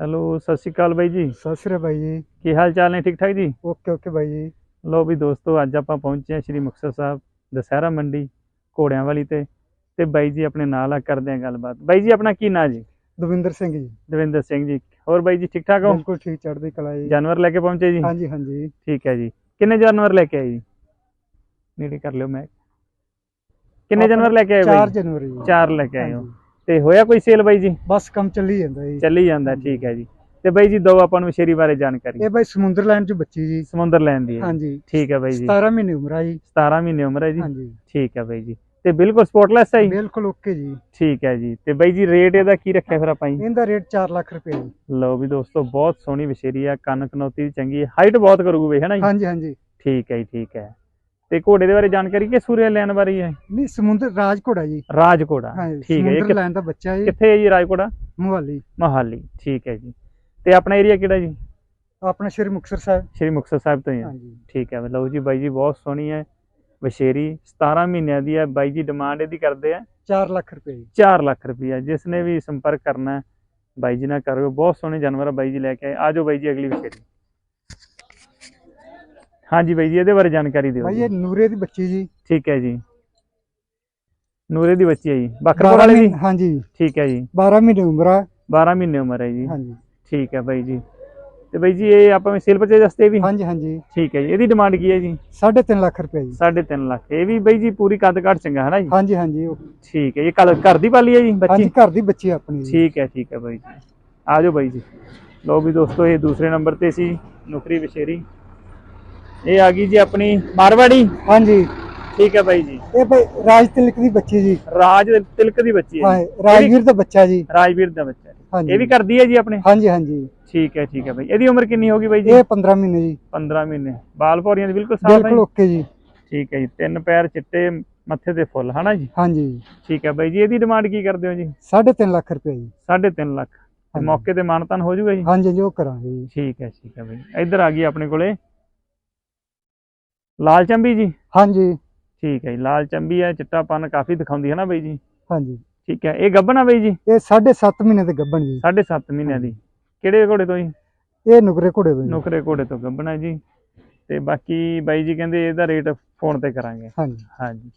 Hello ਸਤਿ ਸ਼੍ਰੀ ਅਕਾਲ ਬਾਈ ਜੀ। ਸਤਿ ਸ੍ਰੀ ਅਕਾਲ ਬਾਈ ਜੀ। ਕੀ ਹਾਲ ਚਾਲ ਨੇ? ਠੀਕ ਠਾਕ ਜੀ? ਓਕੇ ਓਕੇ ਬਾਈ ਜੀ। ਲੋ ਵੀ ਦੋਸਤੋ ਅੱਜ ਆਪਾਂ ਪਹੁੰਚੇ ਹਾਂ ਸ਼੍ਰੀ ਮੁਕਤਸਰ ਸਾਹਿਬ ਦਸਹਿਰਾ ਮੰਡੀ ਘੋੜਿਆਂ ਵਾਲੀ ਤੇ ਤੇ ਬਾਈ ਜੀ ਆਪਣੇ ਨਾਲ ਆ ਕਰਦੇ ਆ ਗੱਲਬਾਤ। ਬਾਈ ਜੀ ਆਪਣਾ ਕੀ ਨਾਂ ਜੀ? ਦਵਿੰਦਰ ਸਿੰਘ ਜੀ। ਦਵਿੰਦਰ ਸਿੰਘ ਜੀ। ਹੋਰ ਬਾਈ ਜੀ ਠੀਕ ਠਾਕ ਹੋ? ਬਿਲਕੁਲ ਠੀਕ ਚੜ੍ਹਦੀ ਕਲਾ ਜੀ। ਜਾਨਵਰ ਲੈ ਕੇ ਪਹੁੰਚੇ ਜੀ? ਹਾਂਜੀ ਹਾਂਜੀ। ਠੀਕ ਹੈ ਜੀ। ਕਿੰਨੇ ਜਾਨਵਰ ਲੈ ਕੇ ਆਏ ਜੀ? ਨੇੜੇ ਕਰ ਲਿਓ ਮੈਂ। ਕਿੰਨੇ ਜਾਨਵਰ ਲੈ ਕੇ ਆਏ 4 ਬਾਈ ਜਨਵਰੀ ਜੀ। ਚਾਰ ਲੈ ਕੇ ਆਏ ਹੋ। ਤੇ ਹੋਇਆ ਕੋਈ ਸੇਲ ਬਾਈ ਜੀ? ਬਸ ਕੰਮ ਚੱਲੀ ਜਾਂਦਾ ਜੀ। ਚੱਲੀ ਜਾਂਦਾ ਠੀਕ ਹੈ ਜੀ। ਤੇ ਬਾਈ ਜੀ ਦੋ ਆਪਾਂ ਨੂੰ ਸ਼ੇਰੀ ਬਾਰੇ ਜਾਣਕਾਰੀ। ਇਹ ਬਾਈ ਸਮੁੰਦਰ ਲੈਂਡ ਚ ਬੱਚੀ ਜੀ। ਸਮੁੰਦਰ ਲੈਣ ਦੀ ਹੈ। ਹਾਂਜੀ। ਠੀਕ ਹੈ ਬਾਈ ਜੀ। 17 ਮਹੀਨੇ ਉਮਰ ਆ ਜੀ। 17 ਮਹੀਨੇ ਉਮਰ ਹੈ ਜੀ। ਹਾਂਜੀ। ਠੀਕ ਹੈ ਬਾਈ ਜੀ। ਤੇ ਬਿਲਕੁਲ ਸਪੋਰਟਲੈਸ ਹੈ ਜੀ? ਬਿਲਕੁਲ ਓਕੇ ਜੀ। ਠੀਕ ਹੈ ਜੀ। ਤੇ ਬਾਈ ਜੀ ਰੇਟ ਇਹਦਾ ਕੀ ਰੱਖਿਆ ਫਿਰ ਆਪਾਂ ਜੀ? ਇਹਦਾ ਰੇਟ 4 ਲੱਖ ਰੁਪਏ ਜੀ। ਲਓ ਵੀ ਦੋਸਤੋ ਬਹੁਤ ਸੋਹਣੀ ਵਿਸ਼ੇਰੀ ਆ। ਕੰਨ ਕਨੌਤੀ ਚੰਗੀ ਹੈ। ਹਾਈਟ ਬਹੁਤ ਕਰੂਗੀ ਵੇ ਹੈ ਨਾ ਜੀ? ਹਾਂਜੀ ਹਾਂਜੀ। ਠੀਕ ਹੈ ਜੀ ਠੀਕ ਹੈ। ਤੇ ਘੋੜੇ ਦੇ ਬਾਰੇ ਜਾਣਕਾਰੀ ਕਿ ਸੂਰਿਆ ਲੈਣ ਬਾਰੇ ਹੀ ਹੈ? ਨਹੀਂ ਸਮੁੰਦਰ ਰਾਜ ਘੋੜਾ ਜੀ। ਰਾਜ ਘੋੜਾ ਠੀਕ ਹੈ ਸਮੁੰਦਰ ਲੈਂਡ ਦਾ ਬੱਚਾ ਜੀ। ਕਿੱਥੇ ਹੈ ਜੀ ਰਾਜ ਘੋੜਾ ਮੁਹਾਲੀ। ਮੋਹਾਲੀ ਠੀਕ ਹੈ ਜੀ। ਤੇ ਆਪਣਾ ਏਰੀਆ ਕਿਹੜਾ ਜੀ? ਆਪਣਾ ਸ਼੍ਰੀ ਮੁਕਤਸਰ ਸਾਹਿਬ। ਸ਼੍ਰੀ ਮੁਕਤਸਰ ਸਾਹਿਬ ਤੋਂ ਹੀ ਹੈ ਠੀਕ ਹੈ ਲਓ ਜੀ ਬਾਈ ਜੀ ਬਹੁਤ ਸੋਹਣੀ ਹੈ। ਵਿਸ਼ੇਰੀ 17 ਮਹੀਨਿਆਂ ਦੀ ਹੈ। ਬਾਈ ਜੀ ਡਿਮਾਂਡ ਇਹਦੀ ਕਰਦੇ ਆ। 4 ਲੱਖ ਰੁਪਏ ਜੀ। 4 ਲੱਖ ਰੁਪਈਆ ਜਿਸ ਨੇ ਵੀ ਸੰਪਰਕ ਕਰਨਾ ਹੈ ਬਾਈ ਜੀ ਨਾਲ ਕਰਿਓ ਬਹੁਤ ਸੋਹਣੇ ਜਾਨਵਰ ਆ ਬਾਈ ਜੀ ਲੈ ਕੇ ਆਏ। ਆਜੋ ਬਾਈ ਜੀ ਅਗਲੀ ਵਿਸ਼ੇਰੀ ਹਾਂਜੀ ਬਾਈ ਜੀ ਇਹਦੇ ਬਾਰੇ ਜਾਣਕਾਰੀ ਦਿਓ ਬਾਈ। ਇਹ ਨੂਰੇ ਦੀ ਬੱਚੀ ਜੀ। ਠੀਕ ਹੈ ਜੀ। ਨੂਰੇ ਦੀ ਬੱਚੀ ਹੈ ਜੀ। ਬੱਕਰਪੁਰ 12 ਵਾਲੇ ਦੀ? ਹਾਂਜੀ। ਠੀਕ ਹੈ ਜੀ। 12 ਮਹੀਨੇ ਉਮਰ ਆ। 12 ਮਹੀਨੇ ਉਮਰ ਹੈ ਜੀ। ਹਾਂਜੀ। ਠੀਕ ਹੈ ਬਾਈ ਜੀ। ਤੇ ਬਾਈ ਜੀ ਇਹ ਆਪਾਂ ਸੇਲ ਪਰਚੇਜ ਵਾਸਤੇ ਵੀ? ਹਾਂਜੀ ਹਾਂਜੀ। ਠੀਕ ਹੈ ਜੀ। ਇਹਦੀ ਡਿਮਾਂਡ ਕੀ ਹੈ ਜੀ? 3.5 ਲੱਖ ਰੁਪਏ ਜੀ। 3.5 ਲੱਖ। ਇਹ ਵੀ ਬਾਈ ਜੀ ਪੂਰੀ ਕੱਦ ਕਾਠ ਚੰਗਾ ਹੈ ਨਾ ਜੀ? ਹਾਂਜੀ ਹਾਂਜੀ ਠੀਕ ਹੈ। ਇਹ ਕੱਲ ਘਰ ਦੀ ਪਾਲੀ ਹੈ ਜੀ ਬੱਚੀ? ਹਾਂਜੀ ਘਰ ਦੀ ਬੱਚੀ ਆਪਣੀ ਠੀਕ ਹੈ ਠੀਕ ਹੈ ਬਾਈ ਜੀ। ਆ ਜਾਓ ਬਾਈ ਜੀ। ਲਓ ਵੀ ਦੋਸਤੋ ਇਹ ਦੂਸਰੇ ਨੰਬਰ ਤੇ ਸੀ। ਨੁਕਰੀ ਵਿਸ਼ੇਰੀ ਇਹ ਆ ਗਈ ਜੀ ਆਪਣੀ ਮਾਰਵਾੜੀ। ਹਾਂਜੀ। ਠੀਕ ਹੈ ਬਾਈ ਜੀ। ਇਹ ਬਈ ਰਾਜ ਤਿਲਕ ਦੀ ਬੱਚੀ ਜੀ। ਰਾਜ ਤਿਲਕ ਦੀ ਬੱਚੀ ਹੈ। ਰਾਜਵੀਰ ਦਾ ਬੱਚਾ ਜੀ। ਰਾਜਵੀਰ ਦਾ ਬੱਚਾ ਇਹ ਵੀ ਕਰਦੀ ਹੈ ਜੀ ਆਪਣੇ? ਹਾਂਜੀ ਹਾਂਜੀ। ਠੀਕ ਹੈ ਠੀਕ ਹੈ ਬਾਈ। ਇਹਦੀ ਉਮਰ ਕਿੰਨੀ ਹੋਗੀ ਬਾਈ ਜੀ? ਇਹ 15 ਮਹੀਨੇ ਜੀ। 15 ਮਹੀਨੇ। ਬਾਲ ਭੌਰੀਆਂ ਦੀ ਬਿਲਕੁਲ ਸਾਫ਼ ਹੈ ਬਿਲਕੁਲ? ਓਕੇ ਜੀ। ਠੀਕ ਹੈ ਜੀ। ਤਿੰਨ ਪੈਰ ਚਿੱਟੇ ਮੱਥੇ ਤੇ ਫੁੱਲ ਹਨਾ ਜੀ? ਹਾਂਜੀ। ਠੀਕ ਹੈ ਬਾਈ ਜੀ। ਇਹਦੀ ਡਿਮਾਂਡ ਕੀ ਕਰਦੇ ਹੋ ਜੀ? 3.5 ਲੱਖ ਰੁਪਏ ਜੀ। 3.5 ਲੱਖ। ਮੌਕੇ ਤੇ ਮਾਨਤਾਨ ਹੋ ਜਾਊਗਾ ਜੀ? ਹਾਂਜੀ ਜੀ ਉਹ ਕਰਾਂਗੇ ਜੀ। ਠੀਕ ਹੈ ਠੀਕ ਹੈ ਬਾਈ। ਇੱਧਰ ਆ ਗਈ ਆਪਣੇ ਕੋਲੇ। ਲਾਲ ਚੰਬੀ ਜੀ? ਹਾਂਜੀ। ਠੀਕ ਹੈ ਜੀ ਲਾਲ ਚੰਬੀ ਹੈ ਚਿੱਟਾਪਨ ਕਾਫੀ ਦਿਖਾਉਂਦੀ ਹੈ ਨਾ ਬਾਈ ਜੀ? ਹਾਂਜੀ। ਠੀਕ ਹੈ ਇਹ ਗੱਭਣ ਆ ਬਾਈ ਜੀ? ਇਹ 7.5 ਮਹੀਨੇ ਦੇ ਗੱਭਣ ਜੀ। 7.5 ਮਹੀਨਿਆਂ ਦੀ। ਕਿਹੜੇ ਘੋੜੇ ਤੋਂ ਜੀ? ਇਹ ਨੁਕਰੇ ਘੋੜੇ ਤੋਂ ਨੁਕਰੇ ਘੋੜੇ ਤੋਂ ਗੱਭਣ ਹੈ ਜੀ। ਤੇ ਬਾਕੀ ਬਾਈ ਜੀ ਕਹਿੰਦੇ ਇਹਦਾ ਰੇਟ ਫੋਨ ਤੇ ਕਰਾਂਗੇ। ਹਾਂਜੀ। ਹਾਂਜੀ।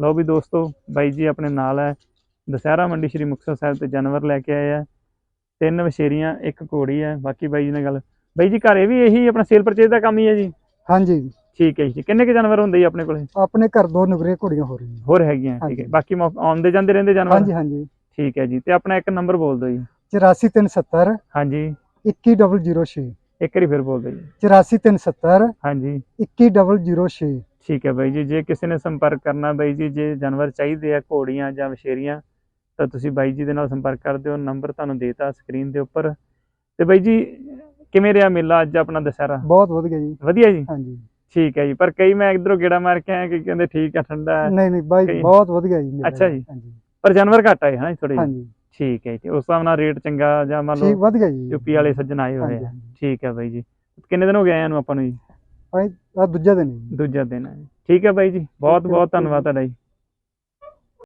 ਲਓ ਵੀ ਦੋਸਤੋ ਬਾਈ ਜੀ ਆਪਣੇ ਨਾਲ ਹੈ। ਦਸਹਿਰਾ ਮੰਡੀ ਸ਼੍ਰੀ ਮੁਕਤਸਰ ਸਾਹਿਬ ਤੇ ਜਾਨਵਰ ਲੈ ਕੇ ਆਏ ਆ। ਤਿੰਨ ਵਛੇਰੀਆਂ ਇੱਕ ਘੋੜੀ ਹੈ। ਬਾਕੀ ਬਾਈ ਜੀ ਨਾਲ ਗੱਲ। ਬਾਈ ਜੀ ਘਰੇ ਵੀ ਇਹੀ ਆਪਣਾ ਸੇਲ ਪਰਚੇਜ ਦਾ ਕੰਮ ਹੀ ਹੈ ਜੀ? ਹਾਂਜੀ। ਠੀਕ ਹੈ ਜੀ ਕਿੰਨੇ ਕੁ ਜਾਨਵਰ ਹੁੰਦੇ ਜੀ ਆਪਣੇ ਕੋਲੇ? ਆਪਣੇ ਘਰ ਦੋ ਨੁਕਰੇ ਘੋੜੀਆਂ ਹੋ ਰਹੀਆਂ ਹੋਰ ਹੈਗੀਆਂ ਠੀਕ ਹੈ। ਬਾਕੀ ਆਉਂਦੇ ਜਾਂਦੇ ਰਹਿੰਦੇ ਜਾਨਵਰ? ਹਾਂਜੀ ਹਾਂਜੀ। ਠੀਕ ਹੈ ਜੀ ਤੇ ਆਪਣਾ ਇੱਕ ਨੰਬਰ ਬੋਲ ਦਿਓ ਜੀ। 84370 ਹਾਂਜੀ। 21006 ਇੱਕ ਵਾਰੀ ਫਿਰ ਬੋਲ ਦਿਓ ਜੀ। 84370 ਹਾਂਜੀ। 21006 ਠੀਕ ਹੈ ਬਾਈ ਜੀ ਜੇ ਕਿਸੇ ਨੇ ਸੰਪਰਕ ਕਰਨਾ ਬਾਈ ਜੀ ਜੇ ਜਾਨਵਰ ਚਾਹੀਦੇ ਆ ਘੋੜੀਆਂ ਜਾਂ ਵਛੇਰੀਆਂ ਤਾਂ ਤੁਸੀਂ ਬਾਈ ਜੀ ਦੇ ਨਾਲ ਸੰਪਰਕ ਕਰਦੇ ਹੋ ਨੰਬਰ ਤੁਹਾਨੂੰ ਦੇਤਾ ਸਕਰੀਨ ਦੇ ਉੱਪਰ। ਤੇ ਬਾਈ ਜੀ ਕਿਵੇਂ ਰਿਹਾ ਮੇਲਾ ਅੱਜ ਆਪਣਾ ਦਸਹਿਰਾ? ਬਹੁਤ ਵਧੀਆ ਜੀ। ਵਧੀਆ ਜੀ? ਹਾਂਜੀ। ਠੀਕ ਹੈ ਜੀ ਪਰ ਕਈ ਮੈਂ ਇਧਰੋਂ ਗੇੜਾ ਮਾਰ ਕੇ ਆਇਆ ਕਿ ਕਹਿੰਦੇ ਠੀਕ ਆ ਠੰਡਾ ਹੈ। ਨਹੀਂ ਨਹੀਂ ਬਾਈ ਬਹੁਤ ਵਧੀਆ ਜੀ ਅੱਛਾ ਜੀ। ਪਰ ਜਾਨਵਰ ਘੱਟ ਆਏ ਹਨਾ ਥੋੜੇ ਹਾਂਜੀ। ਠੀਕ ਹੈ ਜੀ ਉਸ ਹਿਸਾਬ ਨਾਲ ਰੇਟ ਚੰਗਾ ਜਾਂ ਮੰਨ ਠੀਕ ਲਓ ਵਧੀਆ ਜੀ। ਯੂਪੀ ਵਾਲੇ ਸੱਜਣ ਆਏ ਹੋਏ ਆ। ਠੀਕ ਹੈ ਬਾਈ ਜੀ। ਕਿੰਨੇ ਦਿਨ ਹੋ ਗਏ ਆਇਆਂ ਨੂੰ ਆਪਾਂ ਨੂੰ ਜੀ? ਆ ਦੂਜਾ ਦਿਨ ਹੈ। ਦੂਜਾ ਦਿਨ ਹੈ ਠੀਕ ਹੈ ਬਾਈ ਜੀ ਬਹੁਤ ਬਹੁਤ ਧੰਨਵਾਦ ਤੁਹਾਡਾ ਜੀ।